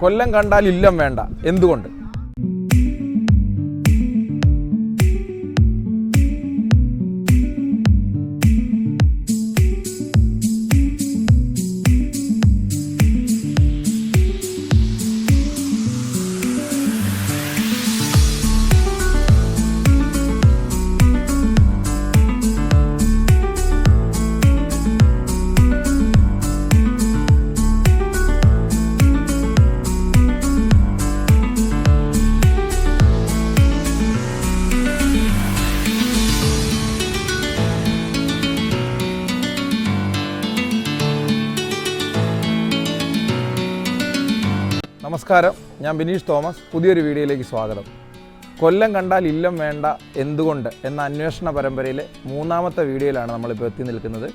കൊല്ലം കണ്ടാൽ ഇല്ലം വേണ്ട. എന്തുകൊണ്ട്? നമസ്കാരം. ഞാൻ ബിനീഷ് തോമസ്. പുതിയൊരു വീഡിയോയിലേക്ക് സ്വാഗതം. കൊല്ലം കണ്ടാൽ ഇല്ലം വേണ്ട എന്തുകൊണ്ട് എന്ന അന്വേഷണ പരമ്പരയിലെ മൂന്നാമത്തെ വീഡിയോയിലാണ് നമ്മളിപ്പോൾ എത്തി നിൽക്കുന്നത്.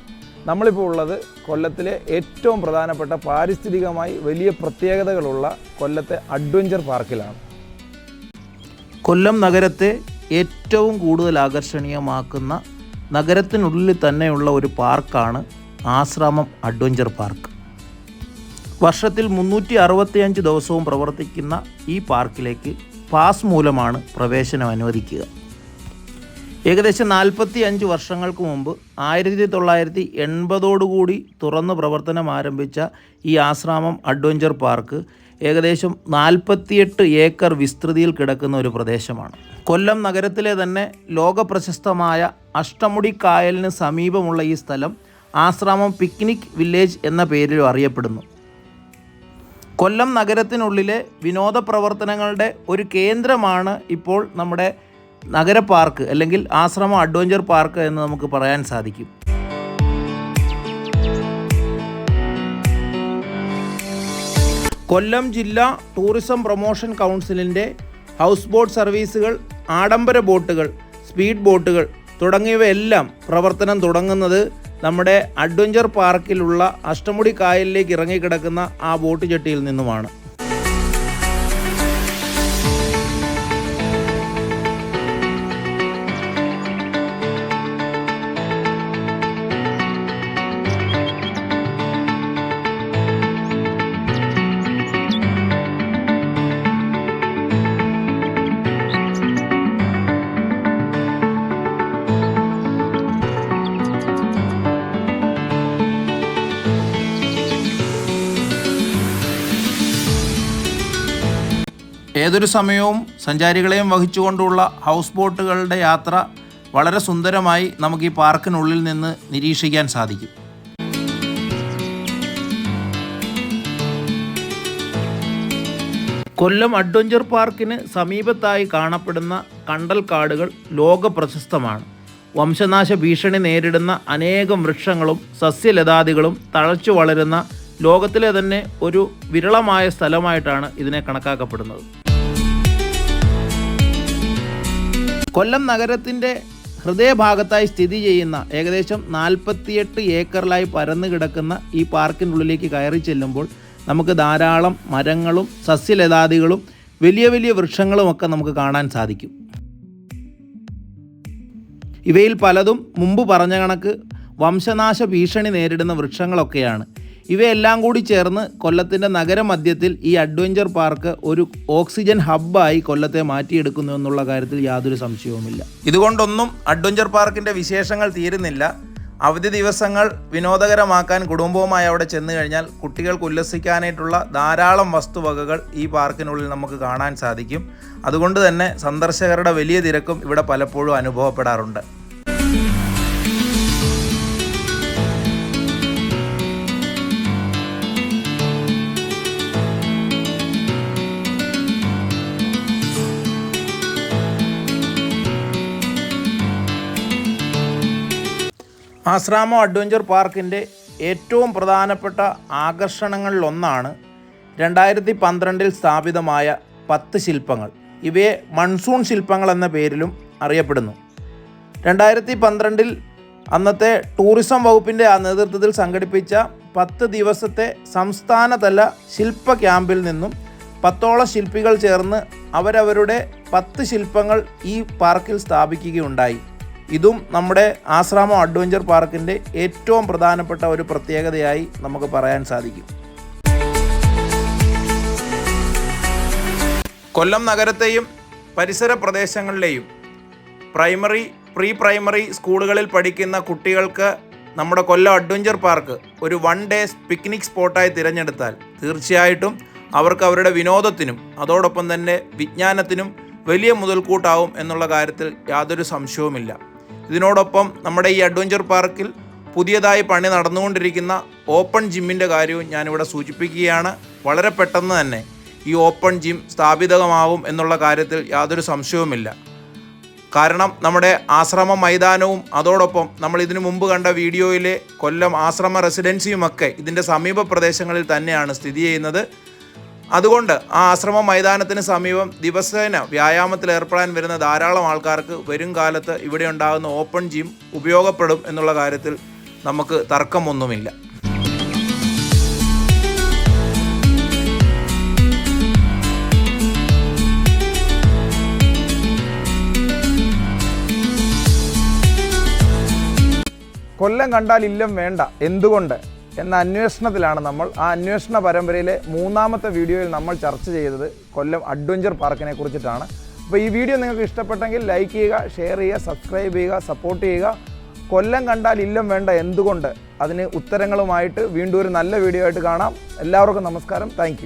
നമ്മളിപ്പോൾ ഉള്ളത് കൊല്ലത്തിലെ ഏറ്റവും പ്രധാനപ്പെട്ട പാരിസ്ഥിതികമായി വലിയ പ്രത്യേകതകളുള്ള കൊല്ലത്തെ അഡ്വഞ്ചർ പാർക്കിലാണ്. കൊല്ലം നഗരത്തെ ഏറ്റവും കൂടുതൽ ആകർഷണീയമാക്കുന്ന നഗരത്തിനുള്ളിൽ തന്നെയുള്ള ഒരു പാർക്കാണ് ആശ്രാമം അഡ്വഞ്ചർ പാർക്ക്. വർഷത്തിൽ മുന്നൂറ്റി അറുപത്തിയഞ്ച് ദിവസവും പ്രവർത്തിക്കുന്ന ഈ പാർക്കിലേക്ക് പാസ് മൂലമാണ് പ്രവേശനം അനുവദിക്കുക. ഏകദേശം നാൽപ്പത്തി അഞ്ച് വർഷങ്ങൾക്ക് മുമ്പ് ആയിരത്തി തൊള്ളായിരത്തി എൺപതോടുകൂടി തുറന്ന് പ്രവർത്തനം ആരംഭിച്ച ഈ ആശ്രാമം അഡ്വഞ്ചർ പാർക്ക് ഏകദേശം നാൽപ്പത്തിയെട്ട് ഏക്കർ വിസ്തൃതിയിൽ കിടക്കുന്ന ഒരു പ്രദേശമാണ്. കൊല്ലം നഗരത്തിലെ തന്നെ ലോകപ്രശസ്തമായ അഷ്ടമുടി കായലിന് സമീപമുള്ള ഈ സ്ഥലം ആശ്രാമം പിക്നിക് വില്ലേജ് എന്ന പേരിലും അറിയപ്പെടുന്നു. കൊല്ലം നഗരത്തിനുള്ളിലെ വിനോദ പ്രവർത്തനങ്ങളുടെ ഒരു കേന്ദ്രമാണ് ഇപ്പോൾ നമ്മുടെ നഗര പാർക്ക് അല്ലെങ്കിൽ ആശ്രമ അഡ്വഞ്ചർ പാർക്ക് എന്ന് നമുക്ക് പറയാൻ സാധിക്കും. കൊല്ലം ജില്ലാ ടൂറിസം പ്രൊമോഷൻ കൗൺസിലിന്റെ ഹൗസ് ബോട്ട് സർവീസുകൾ ആഡംബര ബോട്ടുകൾ സ്പീഡ് ബോട്ടുകൾ തുടങ്ങിയവയെല്ലാം പ്രവർത്തനം തുടങ്ങുന്നത് നമ്മുടെ അഡ്വഞ്ചർ പാർക്കിലുള്ള അഷ്ടമുടി കായലിലേക്ക് ഇറങ്ങിക്കിടക്കുന്ന ആ ബോട്ട് ചട്ടിയിൽ നിന്നുമാണ്. ഏതൊരു സമയവും സഞ്ചാരികളെയും വഹിച്ചുകൊണ്ടുള്ള ഹൗസ് ബോട്ടുകളുടെ യാത്ര വളരെ സുന്ദരമായി നമുക്ക് ഈ പാർക്കിനുള്ളിൽ നിന്ന് നിരീക്ഷിക്കാൻ സാധിക്കും. കൊല്ലം അഡ്വഞ്ചർ പാർക്കിന് സമീപത്തായി കാണപ്പെടുന്ന കണ്ടൽ കാടുകൾ ലോക പ്രശസ്തമാണ്. വംശനാശ ഭീഷണി നേരിടുന്ന അനേകം വൃക്ഷങ്ങളും സസ്യലതാദികളും തഴച്ചു വളരുന്ന ലോകത്തിലെ തന്നെ ഒരു വിരളമായ സ്ഥലമായിട്ടാണ് ഇതിനെ കണക്കാക്കപ്പെടുന്നത്. കൊല്ലം നഗരത്തിന്റെ ഹൃദയഭാഗത്തായി സ്ഥിതി ചെയ്യുന്ന ഏകദേശം നാൽപ്പത്തിയെട്ട് ഏക്കറിലായി പരന്നു കിടക്കുന്ന ഈ പാർക്കിനുള്ളിലേക്ക് കയറി ചെല്ലുമ്പോൾ നമുക്ക് ധാരാളം മരങ്ങളും സസ്യലതാദികളും വലിയ വലിയ വൃക്ഷങ്ങളും ഒക്കെ നമുക്ക് കാണാൻ സാധിക്കും. ഇവയിൽ പലതും മുമ്പ് പറഞ്ഞ കണക്ക് വംശനാശ ഭീഷണി നേരിടുന്ന വൃക്ഷങ്ങളൊക്കെയാണ്. ഇവയെല്ലാം കൂടി ചേർന്ന് കൊല്ലത്തിന്റെ നഗരമധ്യത്തിൽ ഈ അഡ്വഞ്ചർ പാർക്ക് ഒരു ഓക്സിജൻ ഹബ്ബായി കൊല്ലത്തെ മാറ്റിയെടുക്കുന്നു എന്നുള്ള കാര്യത്തിൽ യാതൊരു സംശയവുമില്ല. ഇതുകൊണ്ടൊന്നും അഡ്വഞ്ചർ പാർക്കിന്റെ വിശേഷങ്ങൾ തീരുന്നില്ല. അവധി ദിവസങ്ങൾ വിനോദകരമാക്കാൻ കുടുംബവുമായി അവിടെ ചെന്ന് കഴിഞ്ഞാൽ കുട്ടികൾക്ക് ഉല്ലസിക്കാനായിട്ടുള്ള ധാരാളം വസ്തുവകകൾ ഈ പാർക്കിനുള്ളിൽ നമുക്ക് കാണാൻ സാധിക്കും. അതുകൊണ്ട് തന്നെ സന്ദർശകരുടെ വലിയ തിരക്കും ഇവിടെ പലപ്പോഴും അനുഭവപ്പെടാറുണ്ട്. ആശ്രാമം അഡ്വഞ്ചർ പാർക്കിന്റെ ഏറ്റവും പ്രധാനപ്പെട്ട ആകർഷണങ്ങളിലൊന്നാണ് രണ്ടായിരത്തി പന്ത്രണ്ടിൽ സ്ഥാപിതമായ പത്ത് ശില്പങ്ങൾ. ഇവയെ മൺസൂൺ ശില്പങ്ങൾ എന്ന പേരിലും അറിയപ്പെടുന്നു. രണ്ടായിരത്തി പന്ത്രണ്ടിൽ അന്നത്തെ ടൂറിസം വകുപ്പിന്റെ നേതൃത്വത്തിൽ സംഘടിപ്പിച്ച പത്ത് ദിവസത്തെ സംസ്ഥാനതല ശില്പ ക്യാമ്പിൽ നിന്നും പത്തോളം ശില്പികൾ ചേർന്ന് അവരവരുടെ പത്ത് ശില്പങ്ങൾ ഈ പാർക്കിൽ സ്ഥാപിക്കുകയുണ്ടായി. ഇതും നമ്മുടെ ആശ്രാമം അഡ്വഞ്ചർ പാർക്കിന്റെ ഏറ്റവും പ്രധാനപ്പെട്ട ഒരു പ്രത്യേകതയായി നമുക്ക് പറയാൻ സാധിക്കും. കൊല്ലം നഗരത്തെയും പരിസര പ്രദേശങ്ങളിലെയും പ്രൈമറി പ്രീ പ്രൈമറി സ്കൂളുകളിൽ പഠിക്കുന്ന കുട്ടികൾക്ക് നമ്മുടെ കൊല്ലം അഡ്വഞ്ചർ പാർക്ക് ഒരു വൺ ഡേ പിക്നിക് സ്പോട്ടായി തിരഞ്ഞെടുത്താൽ തീർച്ചയായിട്ടും അവർക്ക് അവരുടെ വിനോദത്തിനും അതോടൊപ്പം തന്നെ വിജ്ഞാനത്തിനും വലിയ മുതൽക്കൂട്ടാവും എന്നുള്ള കാര്യത്തിൽ യാതൊരു സംശയവുമില്ല. ഇതിനോടൊപ്പം നമ്മുടെ ഈ അഡ്വഞ്ചർ പാർക്കിൽ പുതിയതായി പണി നടന്നുകൊണ്ടിരിക്കുന്ന ഓപ്പൺ ജിമ്മിന്റെ കാര്യവും ഞാനിവിടെ സൂചിപ്പിക്കുകയാണ്. വളരെ പെട്ടെന്ന് തന്നെ ഈ ഓപ്പൺ ജിം സ്ഥാപിതമാവും എന്നുള്ള കാര്യത്തിൽ യാതൊരു സംശയവുമില്ല. കാരണം നമ്മുടെ ആശ്രമ മൈതാനവും അതോടൊപ്പം നമ്മൾ ഇതിനു മുമ്പ് കണ്ട വീഡിയോയിലെ കൊല്ലം ആശ്രമ റെസിഡൻസിയുമൊക്കെ ഇതിന്റെ സമീപ പ്രദേശങ്ങളിൽ തന്നെയാണ് സ്ഥിതി ചെയ്യുന്നത്. അതുകൊണ്ട് ആ ആശ്രമ മൈതാനത്തിന് സമീപം ദിവസേന വ്യായാമത്തിൽ ഏർപ്പെടാൻ വരുന്ന ധാരാളം ആൾക്കാർക്ക് വരും കാലത്ത് ഇവിടെ ഉണ്ടാകുന്ന ഓപ്പൺ ജിം ഉപയോഗപ്പെടും എന്നുള്ള കാര്യത്തിൽ നമുക്ക് തർക്കമൊന്നുമില്ല. കൊല്ലം കണ്ടാൽ ഇല്ലം വേണ്ട. എന്തുകൊണ്ട്? എന്ന അന്വേഷണത്തിലാണ് നമ്മൾ ആ അന്വേഷണ പരമ്പരയിലെ മൂന്നാമത്തെ വീഡിയോയിൽ നമ്മൾ ചർച്ച ചെയ്തത് കൊല്ലം അഡ്വഞ്ചർ പാർക്കിനെ കുറിച്ചിട്ടാണ്. അപ്പോൾ ഈ വീഡിയോ നിങ്ങൾക്ക് ഇഷ്ടപ്പെട്ടെങ്കിൽ ലൈക്ക് ചെയ്യുക ഷെയർ ചെയ്യുക സബ്സ്ക്രൈബ് ചെയ്യുക സപ്പോർട്ട് ചെയ്യുക. കൊല്ലം കണ്ടാൽ ഇല്ലം വേണ്ട എന്തുകൊണ്ട്? അതിന് ഉത്തരങ്ങളുമായിട്ട് വീണ്ടും ഒരു നല്ല വീഡിയോ ആയിട്ട് കാണാം. എല്ലാവർക്കും നമസ്കാരം. താങ്ക്